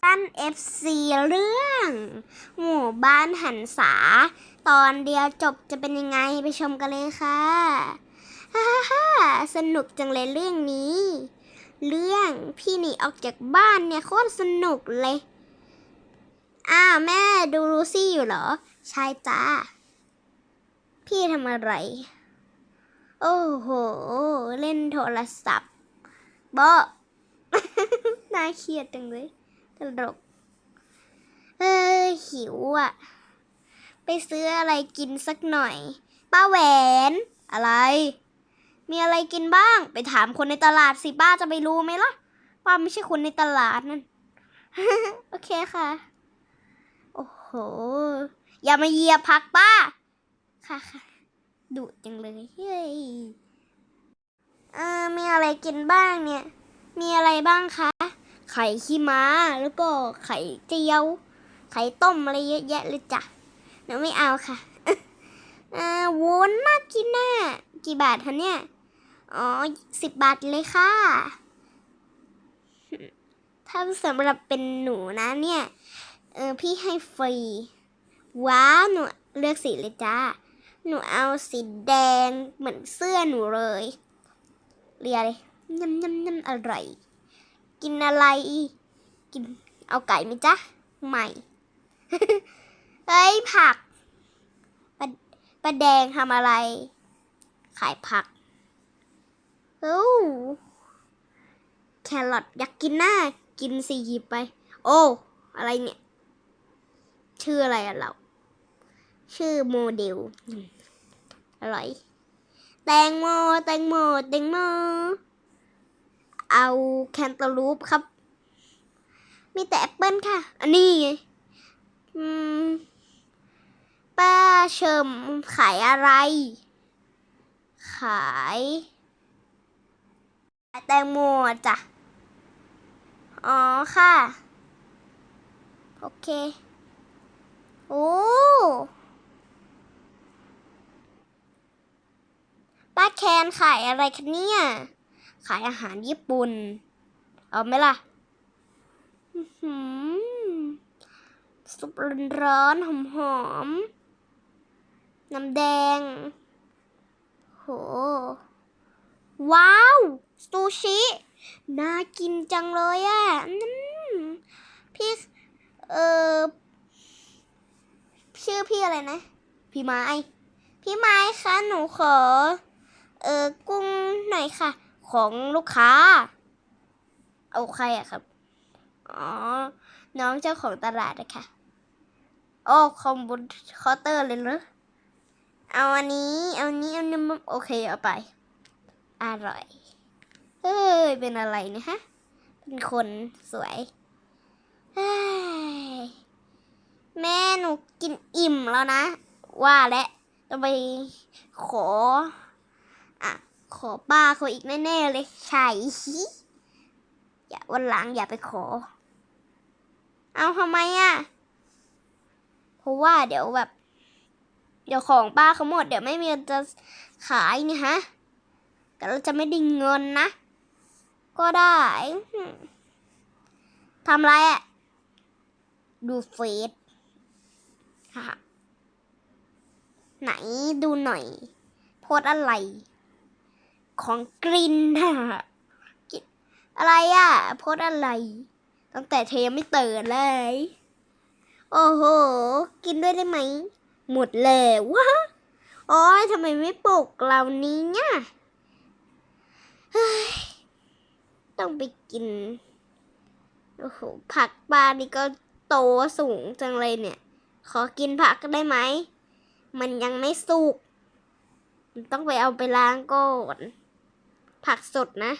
สั้น FC เรื่อง หมู่บ้านหันษา ตอนเดียวจบจะเป็นยังไงไปชมกันเลยค่ะฮ่าฮ่าฮ่าสนุกจังเลยเรื่องนี้ เรื่องพี่หนีออกจากบ้านเนี่ยโคตรสนุกเลย อ้าวแม่ดูลูซี่อยู่เหรอ ใช่จ้า พี่ทำอะไร โอ้โห เล่นโทรศัพท์โบะน่าเครียดจังเลย ตลก เออ หิวอะ ไปซื้ออะไรกินสักหน่อย ป้าแหวน อะไร มีอะไรกินบ้าง ไปถามคนในตลาดสิป้าจะไปรู้ไหมล่ะ ป้าไม่ใช่คนในตลาดนั่น โอเคค่ะ โอ้โห อย่ามาเหยียบผักป้า ค่ะค่ะดุจังเลย เฮ้ย เออ มีอะไรกินบ้างเนี่ย มีอะไรบ้างคะ ไข่ขี้ม้า แล้วก็ไข่เจียว ไข่ต้มอะไรเยอะแยะเลยจ้ะหนูไม่เอาค่ะเอ่าวุ้นน่ากินน่ะกี่บาทคะเนี่ย อ๋อสิบบาทเลยค่ะ ถ้าสำหรับเป็นหนูนะเนี่ย เออพี่ให้ฟรี ว้าวหนูเลือกสีเลยจ้า หนูเอาสีแดงเหมือนเสื้อหนูเลย เรียเลยยำยำยำอร่อย กินอะไร กินเอาไก่ไหมจ๊ะไม่ เฮ้ยผักปลาปลาแดงทำอะไร ขายผักโอ้แครอทอยากกินหน้า กินสิหยิบไป โอ้ อะไรเนี่ย ชื่ออะไรอะเรา ชื่อโมเดล อร่อย แตงโม แตงโม แตงโม เอาแคนตาลูปครับ มีแต่แอปเปิลค่ะ อันนี้ไงป้าเชิมขายอะไร ขายแตงโมจ้ะ อ๋อค่ะ โอเค โอ้ป้าแคนขายอะไรคะเนี่ย ขายอาหารญี่ปุ่น เอาไหมล่ะซุปร้อนๆหอมๆ น้ำแดง โห ว้าว ซูชิ น่ากินจังเลยอะ่ะพี่ เออ ชื่อพี่อะไรนะ พี่ไม้ พี่ไม้คะ หนูขอ เออ กุ้งหน่อยค่ะ ของลูกค้า เอาใครอะครับ อ๋อ น้องเจ้าของตลาดนะคะโอ้คอมบนคาน์เตอร์เลยเหรอเอาอันนี้เอาอันนี้เอานี้โอเคเอาไป อร่อย เฮ้ย เป็นอะไรเนี่ยฮะ เป็นคนสวยเฮ้ยแม่หนูกินอิ่มแล้วนะ ว่าและต้องไปขอ ขอป้าเขาอีกแน่ๆเลยใช่อย่าวันหลังอย่าไปขอ เอาทำไมอะ เพราะว่าเดี๋ยวแบบ เดี๋ยวของป้าเขาหมด เดี๋ยวไม่มีจะขายนี่ฮะแต่เราจะไม่ได้เงินนะ ก็ได้ทำไรอะ ดูเฟซฮ่าไหนดูหน่อย โพสอะไร ของกรินน่ะกินอะไรอะโพสอะไร ตั้งแต่เธอยังไม่เตื่นเลย โอ้โห กินด้วยได้ไหม หมดเลยวะโอ้ยทำไมไม่ปลุกเรานี้เนี่ยเฮ้ยต้องไปกิน โอ้โห ผักปลานี่ก็โตสูงจังเลยเนี่ย ขอกินผักก็ได้ไหม มันยังไม่สุก ต้องไปเอาไปล้างก่อน ผักสดนะ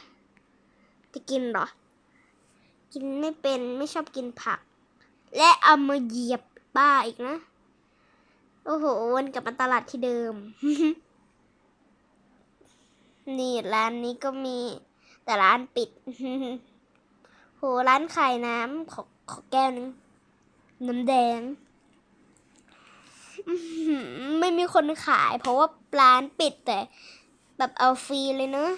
จะกินหรอ กินไม่เป็นไม่ชอบกินผัก และเอามาเหยียบป้าอีกนะ โอ้โหวนกลับมาตลาดที่เดิม นี่ร้านนี้ก็มีแต่ร้านปิด โหร้านขายน้ำขอขอแก้วนึง น้ำแดงไม่มีคนขายเพราะว่าร้านปิดแต่ แบบเอาฟรีเลยเนอะ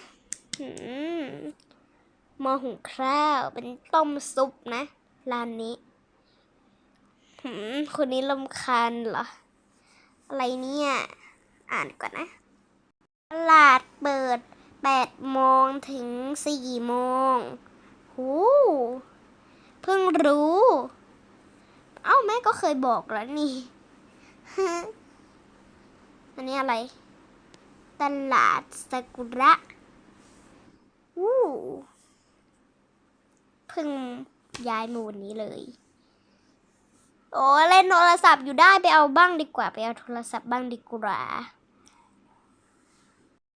มอหุงข้าว เป็นต้มซุปนะ ร้านนี้หืมคนนี้ลำคาญเหรอ อะไรเนี่ย อ่านก่อนนะ ตลาดเปิด8โมงถึง4โมงหูเพิ่งรู้ เอ้าแม่ก็เคยบอกแล้วนี่ อันนี้อะไร ตลาดซากุระวู้ เพิ่งย้ายมาวันนี้เลย โอ้เล่นโทรศัพท์อยู่ได้ไปเอาบ้างดีกว่า ไปเอาโทรศัพท์บ้างดีกว่า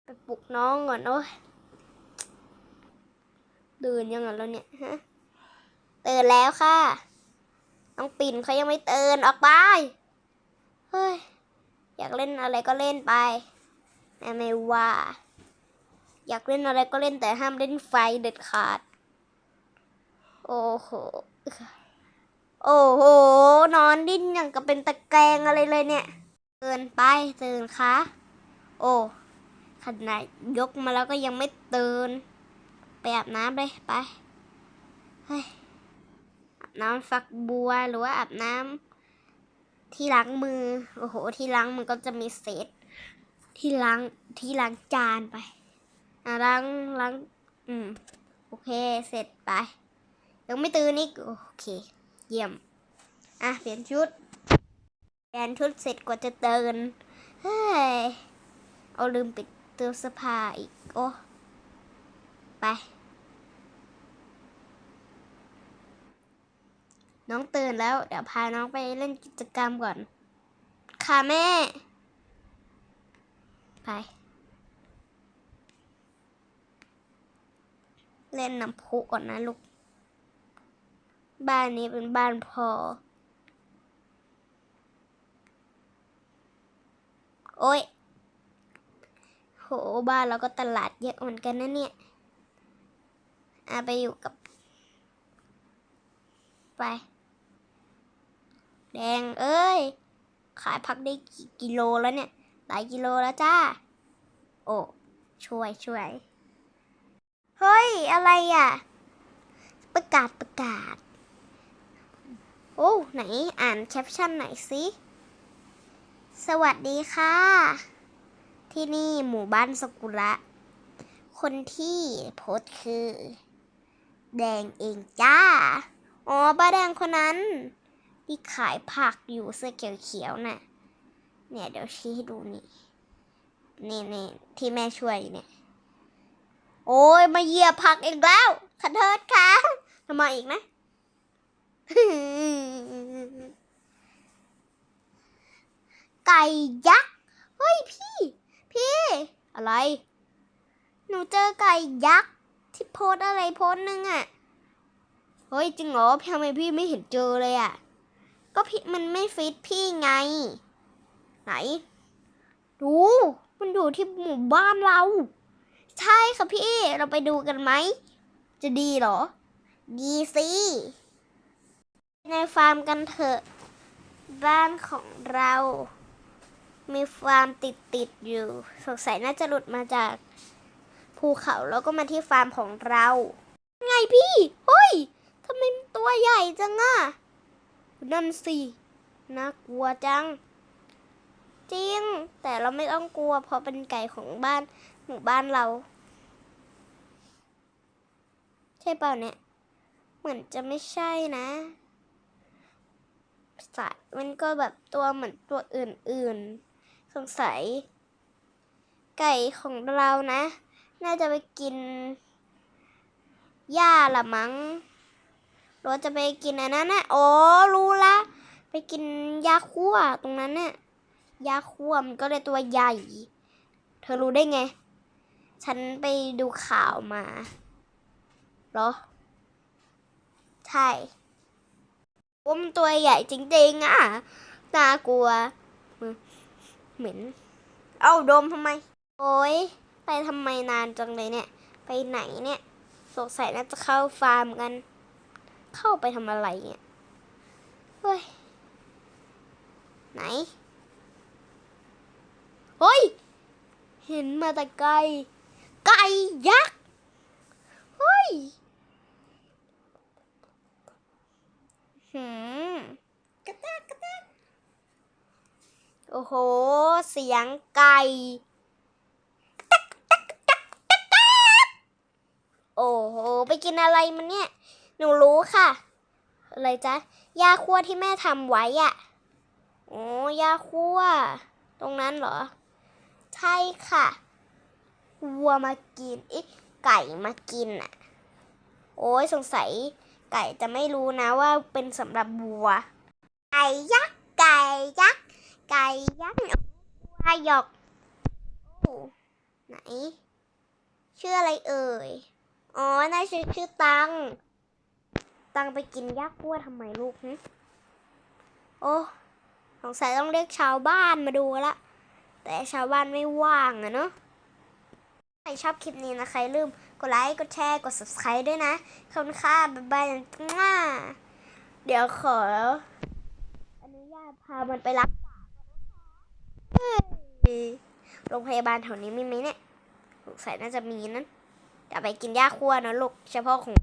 ไปปลุกน้องก่อนโอ้ยตื่นยังไงแล้วเนี่ยฮะตื่นแล้วค่ะ น้องปิ่นเขายังไม่ตื่นออกไป เฮ้ย อยากเล่นอะไรก็เล่นไปแม่ไม่ว่า อยากเล่นอะไรก็เล่นแต่ห้ามเล่นไฟเด็ดขาด โอ้โห โอ้โห นอนดิ้นอย่างกับเป็นตะแกรงอะไรเลยเนี่ยเตือนไปตื่นคะโอ้ขนาดยกมาแล้วก็ยังไม่ตื่นไปอาบน้ำเลยไปเฮ้ยอาบน้ำฝักบัวหรือว่าอาบน้ำที่ล้างมือ โอ้โห ที่ล้างมือก็จะมีเศษ ที่ล้างที่ล้างจานไปอะล้างล้าง อืม โอเค เสร็จไป ยังไม่ตื่นอีกโอเค เยี่ยม อะ เปลี่ยนชุด เปลี่ยนชุดเสร็จกว่าจะเตือนเฮ้ย เอาลืมปิดเตือเสื้อผ้าอีก โอ้ไป น้องตื่นแล้ว เดี๋ยวพาน้องไปเล่นกิจกรรมก่อน ค่ะแม่ ไป เล่นน้ำพุก่อนนะลูก บ้านนี้เป็นบ้านพอโอ้ย โห บ้านเราก็ตลาดเยอะเหมือนกันนะเนี่ยอาไปอยู่กับ ไป แดงเอ้ย ขายผักได้กี่กิโลแล้วเนี่ย หลายกิโลแล้วจ้า โอ้ ช่วยช่วย เฮ้ย อะไรอะ ประกาศประกาศ อ้ไหนอ่านแคปชั่นหน่อยสิ สวัสดีค่ะ ที่นี่หมู่บ้านสกุระ คนที่โพสคือ แดงเองจ้า อ๋อป้าแดงคนนั้น ที่ขายผักอยู่เสื้อเขียวๆน่ะ เนี่ยเดี๋ยวชี้ให้ดูนี่ นี่นี่ที่แม่ช่วยเนี่ย โอ้ยมาเหยียบผักอีกแล้วขอโทษค่ะทำไมอีกนะ ไก่ยักษ์ เฮ้ยพี่ พี่ อะไร หนูเจอไก่ยักษ์ ที่โพสอะไรโพสต์นึงอะ่ะ เฮ้ยจริงเหรอทำไมพี่ไม่เห็นเจอเลยอะ่ะ ก็พี่มันไม่ฟิตพี่ไง ไหน ดู มันอยู่ที่หมู่บ้านเรา ใช่ค่ะพี่ เราไปดูกันไหม จะดีเหรอ ดีสิ ในฟาร์มกันเถอะ บ้านของเรา มีฟาร์มติดติดอยู่ สงสัยน่าจะหลุดมาจากภูเขาแล้วก็มาที่ฟาร์มของเรา ไงพี่เฮ้ยทำไมตัวใหญ่จังอะนั่นสิน่ากลัวจัง จริง แต่เราไม่ต้องกลัวเพราะเป็นไก่ของบ้านหมู่บ้านเรา ใช่เปล่าเนี่ย เหมือนจะไม่ใช่นะ สัตว์ มันก็แบบตัวเหมือนตัวอื่นๆ สงสัย ไก่ของเรานะ น่าจะไปกินหญ้าละมั้งหรือว่าจะไปกินอันนั้นนะอ๋อ รู้ละ ไปกินหญ้าคั่วตรงนั้นน่ะหญ้าคั่วมันก็เลยตัวใหญ่ เธอรู้ได้ไง ฉันไปดูข่าวมา เหรอ ใช่ ว่ามันตัวใหญ่จริงๆอะน่ากลัว เหม็น เอ้าดมทำไม โอ้ยไปทำไมนานจังเลยเนี่ย ไปไหนเนี่ย สงสัยน่าจะเข้าฟาร์มกัน เข้าไปทำอะไรเนี่ยเฮ้ย ไหน เฮ้ย เห็นมาแต่ไกล ไก่ยักษ เฮ้ย โห เสียงไก่โอ้โห ไปกินอะไรมันเนี่ย หนูรู้ค่ะ อะไรจ๊ะยาคั่วที่แม่ทำไว้อะโอ้ยาคั่ว ตรงนั้นเหรอ ใช่ค่ะ วัวมากินอ๊ะไก่มากินอะ โอ้ยสงสัย ไก่จะไม่รู้นะว่าเป็นสำหรับวัว ไก่ยักษ์ ไก่ยักษ์ ไก่ยักษ์ วายอกโอ้ไหน ชื่ออะไรเอ่ย อ๋อน่าชื่อชื่อตัง ตังไปกินยักษ์วัวทำไมลูกหึโอ้สงสัยต้องเรียกชาวบ้านมาดูละ แต่ชาวบ้านไม่ว่างอะเนาะใครชอบคลิปนี้นะใคะอย่าลืมกดไลค์กดแชร์กด subscribe ด้วยนะขอบคุณค่ะบ๊ายบายจ้าเดี๋ยวขออนุญาตพามันไปรักษา โรงพยาบาลแถวนี้มีไหมเนี่ยสงสัยน่าจะมีนั้นจะไปกินหญ้าคั่วนะลูกเฉพาะของ